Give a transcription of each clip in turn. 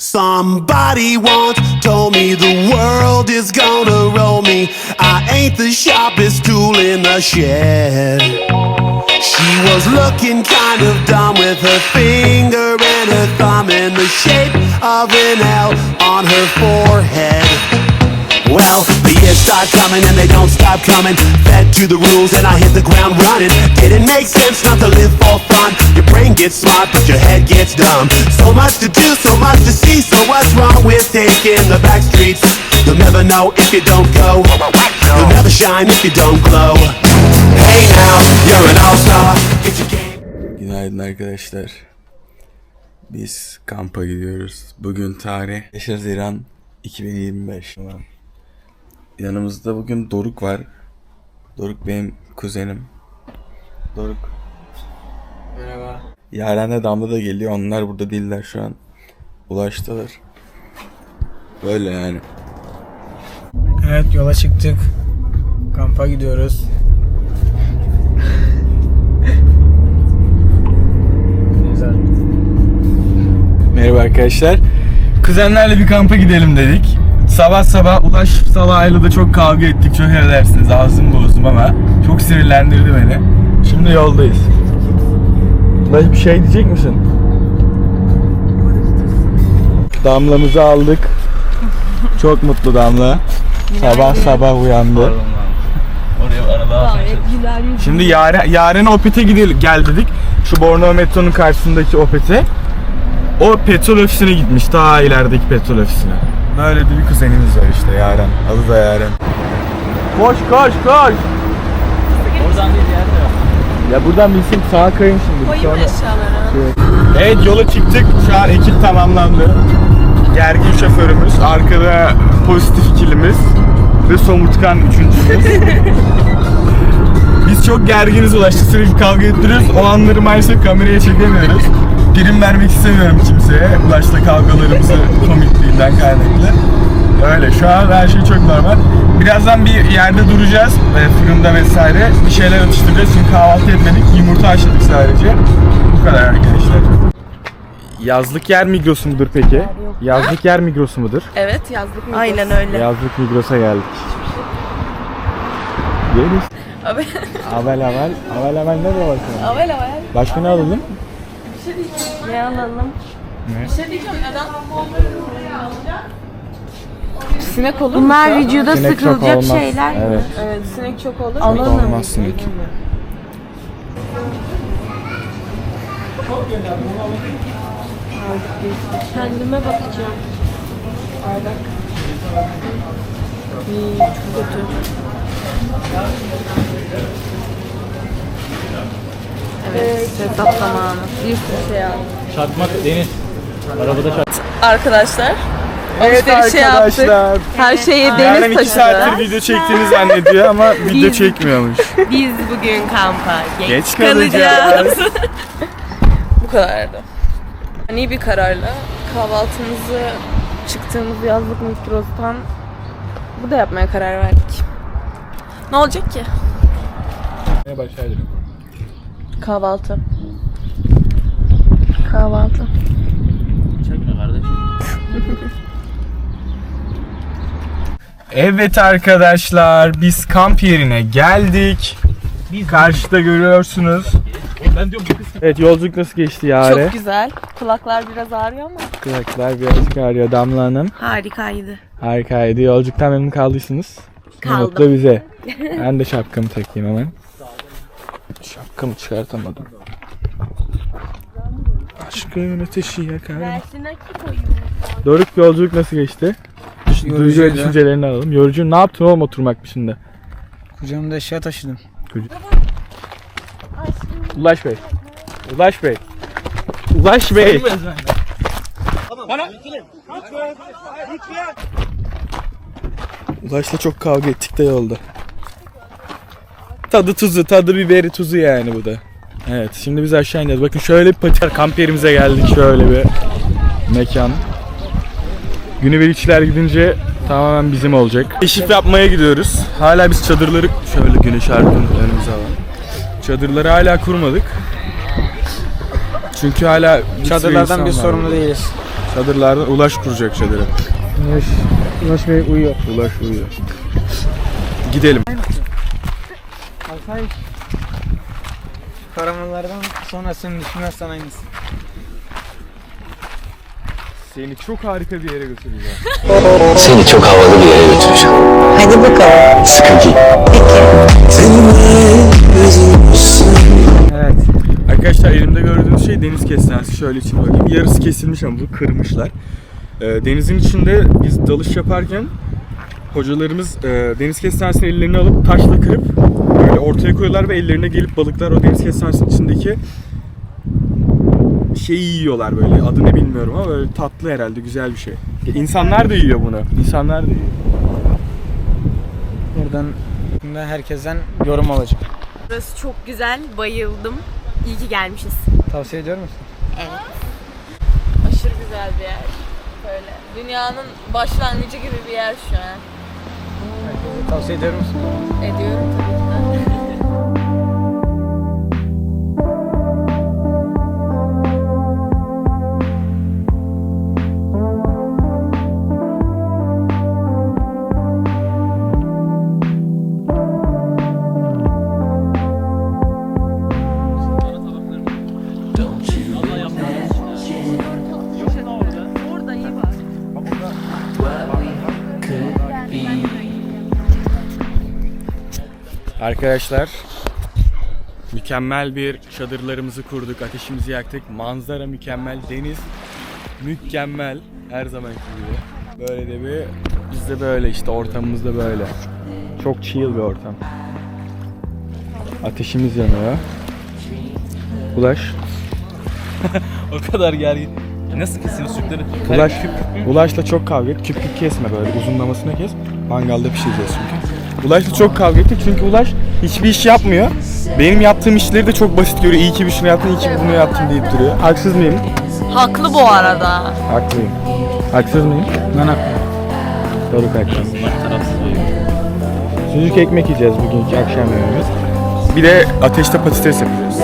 Somebody once told me the world is gonna roll me. I ain't the sharpest tool in the shed. She was looking kind of dumb with her finger and her thumb in the shape of an L on her forehead. Well, the years start coming and they don't stop coming. Fed to the rules and I hit the ground running. Didn't make sense not to live for fun. Your brain gets smart, but your head gets dumb. So much to do, so much to see. So what's wrong with taking the back streets? You'll never know if you don't go. You'll never shine if you don't glow. Hey now, you're an all-star. Günaydın arkadaşlar. Biz kampa gidiyoruz. Bugün tarih 5 Haziran 2025. Yanımızda bugün Doruk var. Doruk benim kuzenim. Doruk. Merhaba. Yaren'le Damla da geliyor. Onlar burada değiller şu an. Ulaştılar. Böyle yani. Evet yola çıktık. Kampa gidiyoruz. Güzel. Merhaba arkadaşlar. Kuzenlerle bir kampa gidelim dedik. Sabah sabah Ulaş Salah'yla da çok kavga ettik. Çok edersiniz ağzımı bozdum ama çok sinirlendirdi beni. Şimdi yoldayız. Ulaş bir şey diyecek misin? Damlamızı aldık. Çok mutlu Damla. Sabah sabah uyandı. Şimdi Yaren, Yaren'e Opet'e gidelim, gel dedik. Şu Bornova metronun karşısındaki Opet'e. O petrol ofisine gitmiş. Daha ilerideki petrol ofisine. Böyle de bir kuzenimiz var işte Yaren. Adı da Yaren. Koş koş koş. Oradan değil yerde. Ya buradan bilsin sağa kayın şimdi. Koyayım mı eşyaları? Evet yola çıktık. Şu an ekip tamamlandı. Gergin şoförümüz, arkada pozitif ikilimiz ve somurtkan üçüncümüz. Biz çok gerginiz ulaştık sürekli kavga ettiriyoruz. O anları maalesef kameraya çekemiyoruz. Prim vermek istemiyorum kimseye. Ulaş'ta kavgalarımızı komikliğinden kaynaklı. Öyle şu an her şey çok normal. Birazdan bir yerde duracağız. e, Fırında vesaire. Bir şeyler atıştıracağız çünkü kahvaltı etmedik. Yumurta haşladık sadece. Bu kadar arkadaşlar. Yazlık yer Migros mudur peki? Yazlık yer Migros mudur? Evet yazlık mı? Aynen öyle. Yazlık Migros'a geldik. Geliriz. Abi. Avel avel. Avel avel ne de bakalım. Avel avel. Başka ne alalım? Ne alalım? Bir şey diyeceğim neden? Sinek olur mu? Bunlar vücuda Sinek sıkılacak şeyler. Evet. Evet sinek çok olur. Alalım. olmaz sinek. Kendime bakacağım. İyi, çok kötü. Evet, hesap zamanı. Bir sürü şey aldım. Çarpmak Deniz. Arabada çarp. Arkadaşlar. Evet alışveriş şey yaptık. arkadaşlar. Her şeyi Yaren deniz iki taşıdı. saattir video çektiğini zannediyor ama video çekmiyormuş. Biz bugün kampa Geç kalacağız. Bu kadardı. Ani bir kararla kahvaltımızı çıktığımız yazlık Migros'tan burada yapmaya karar verdik. Ne olacak ki? Başlayalım. Kahvaltı. Kahvaltı. Çekme kardeşim. Evet arkadaşlar biz kamp yerine geldik. Karşıda görüyorsunuz. Ben diyorum bu kız Evet yolculuk nasıl geçti Yare? Çok güzel. Kulaklar biraz ağrıyor ama. Kulaklar birazcık ağrıyor Damla Hanım. Harikaydı. Harikaydı. Yolculuktan memnun kaldıysanız. Kaldım. Mutlu bize. ben de şapkamı takayım hemen. Şapkamı çıkartamadım. Aşkın ateşi koyayım. Doruk yolculuk nasıl geçti? Duygu ve düşüncelerini alalım. Yorucu ne yaptın oğlum oturmak başında? Kucağımda eşya taşıdım. Ulaş Bey. Ulaş Bey. Ulaş Bey. Ulaş'la çok kavga ettik de yolda. Tadı tuzu, tadı biberi tuzu yani bu da. Evet, şimdi biz aşağı iniyoruz. Bakın şöyle bir patik kamp yerimize geldik. Şöyle bir mekan. Günübirlikçiler gidince tamamen bizim olacak. Keşif yapmaya gidiyoruz. Hala biz çadırları şöyle güneş arkın önümüze alalım. Çadırları hala kurmadık. Çünkü hala bir Çadırlardan var sorumlu değiliz. Çadırlardan Ulaş kuracak çadırı. Ulaş, Ulaş Bey uyuyor. Ulaş uyuyor. Gidelim. Alsay. Karamanlardan sonrasını düşünmezsen aynısı. Seni çok harika bir yere götüreceğim. Seni çok havalı bir yere götüreceğim. Hadi bakalım. Sıkı giy. Evet. Arkadaşlar elimde gördüğünüz şey deniz kestanesi. Şöyle için bakayım. Yarısı kesilmiş ama bu kırmışlar. Ee, denizin içinde biz dalış yaparken hocalarımız e, deniz kestanesini ellerine alıp taşla kırıp ortaya koyuyorlar ve ellerine gelip balıklar o deniz kestanesinin içindeki şeyi yiyorlar böyle. Adını bilmiyorum ama böyle tatlı herhalde güzel bir şey. İnsanlar da yiyor bunu. İnsanlar da yiyor. Buradan da herkesten yorum alacağım. Burası çok güzel. Bayıldım. İyi ki gelmişiz. Tavsiye ediyor musun? Aşırı güzel bir yer. Böyle dünyanın başlangıcı gibi bir yer şu an. Herkese tavsiye ediyor musun? Ediyorum tabii Arkadaşlar mükemmel bir çadırlarımızı kurduk, ateşimizi yaktık. Manzara mükemmel, deniz mükemmel her zamanki gibi. Böyle de bir biz de böyle işte ortamımız da böyle. Çok chill bir ortam. Ateşimiz yanıyor. Ulaş. O kadar gergin. Nasıl kesin sütleri? Ulaş, Ulaş'la çok kavga ettik. Küp küp kesme böyle uzunlamasına kes. Mangalda pişireceğiz çünkü. Ulaş'la çok kavga ettik çünkü Ulaş hiçbir iş yapmıyor. Benim yaptığım işleri de çok basit görüyor. İyi ki bir şunu yaptın, iyi ki bunu yaptın deyip duruyor. Haksız mıyım? Haklı bu arada. Haklıyım. Haksız mıyım? Ben haklıyım. Doruk haklı. Sucuk ekmek yiyeceğiz bugünkü akşam yemeğimiz. Bir de ateşte patates yapacağız.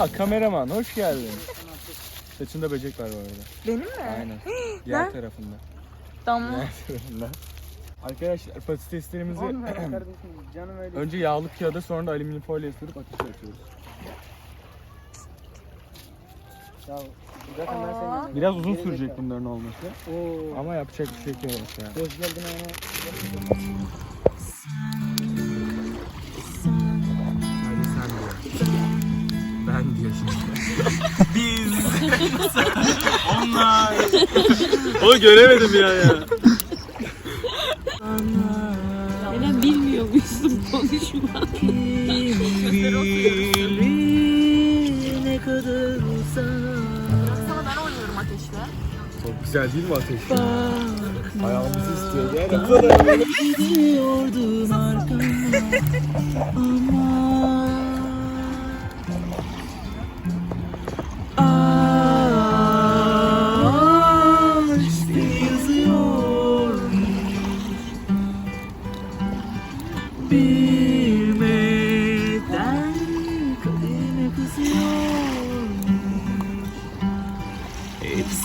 Aa kameraman hoş geldin. Saçında böcek var bu arada. Benim mi? Aynen. Diğer tarafında. Tamam. Diğer tarafında. Arkadaşlar patateslerimizi Canım öyle. önce yağlı kağıda sonra da alüminyum folyo sürüp ateşe atıyoruz. Ya, zaten ben Biraz uzun sürecek bunların olması. Oo. Ama yapacak bir şey yok ya. Hoş geldin ama. Biz. Onlar. O göremedim ya ya. Neden bilmiyormuşsun konuşma. Sana ben oynuyorum ateşle. Çok güzel değil mi ateş? Ayağımızı istiyor. Yani Gidiyordum arkama ama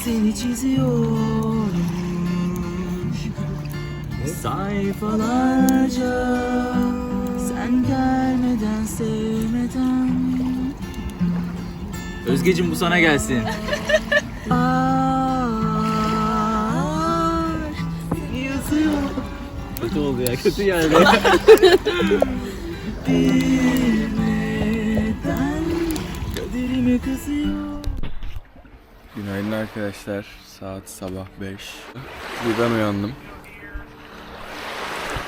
Hepsini çiziyorum Sayfalarca Sen gelmeden sevmeden Özgecim bu sana gelsin. Aşk yazıyor Kötü oldu ya kötü geldi. Günaydın arkadaşlar. Saat sabah 5. Birden uyandım.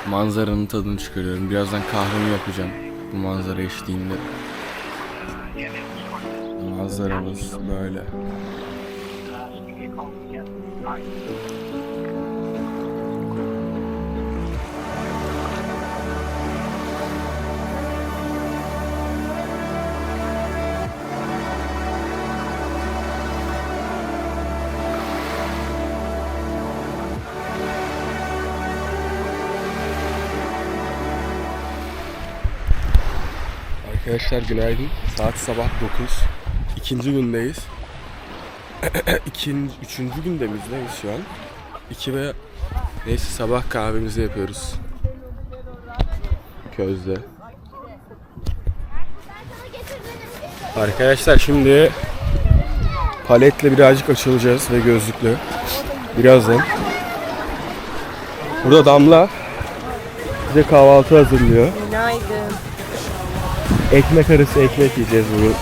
Manzaranın tadını çıkarıyorum. Birazdan kahvemi yapacağım. bu manzara eşliğinde. Manzaramız böyle. Arkadaşlar günaydın. Saat sabah 9. İkinci gündeyiz. İkinci, üçüncü günde miyiz neyiz şu an? İki ve neyse sabah kahvemizi yapıyoruz. Közde. Arkadaşlar şimdi paletle birazcık açılacağız ve gözlüklü. Birazdan. Burada Damla bize kahvaltı hazırlıyor. Günaydın. Ekmek arası ekmek yiyeceğiz bugün.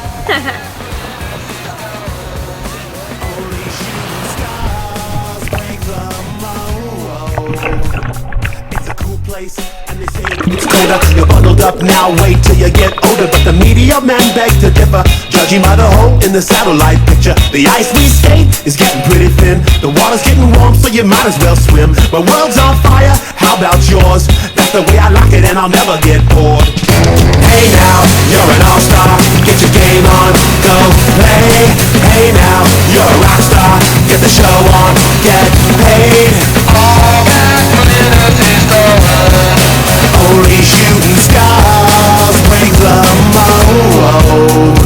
It's colder. You're bundled up now, wait till you get older. But the media men beg to differ, judging by the hole in the satellite picture. The ice we skate is getting pretty thin. The water's getting warm, so you might as well swim. My world's on fire, how about yours? That's the way I like it, and I'll never get bored. Hey now, you're an all-star. Get your game on, go play. Hey now, you're a rock star. Get the show on, get paid. All that glitters is gold. Only shooting stars break the mold.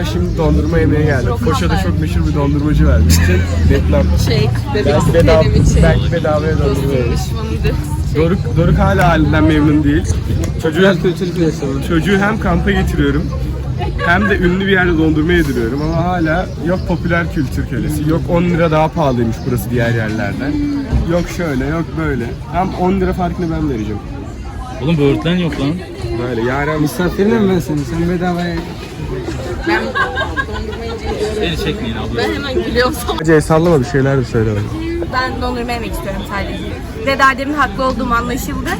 Arkadaşlar şimdi dondurma yemeye geldik. Foça'da çok meşhur bir dondurmacı var. Gideceğiz. Reklam. Şey, bebek Belki, bedava, için. belki bedavaya dondurma yeriz. Doruk, Doruk hala halinden memnun değil. Çocuğu, çocuğu hem kampa getiriyorum hem de ünlü bir yerde dondurma yediriyorum ama hala yok popüler kültür kölesi, yok 10 lira daha pahalıymış burası diğer yerlerden. Yok şöyle, yok böyle. Hem 10 lira farkını ben vereceğim. Oğlum böğürtlen yok lan. Böyle yaren Misafirinim ben senin. Sen bedavaya Beni çekmeyin abla. Ben hemen gülüyorum sana. Hacı sallama bir şeyler de söyle bana. Ben dondurma yemek istiyorum sadece. Dedademin haklı olduğum anlaşıldı.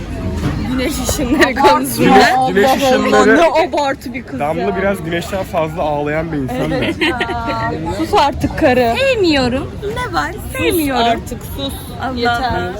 Güneş ışınları konusunda. Güneş ışınları... abartı bir kız Damla biraz güneşten fazla ağlayan bir insan da. Sus artık karı. Sevmiyorum. Ne var? Sevmiyorum. Artık sus. Allah. Yeter.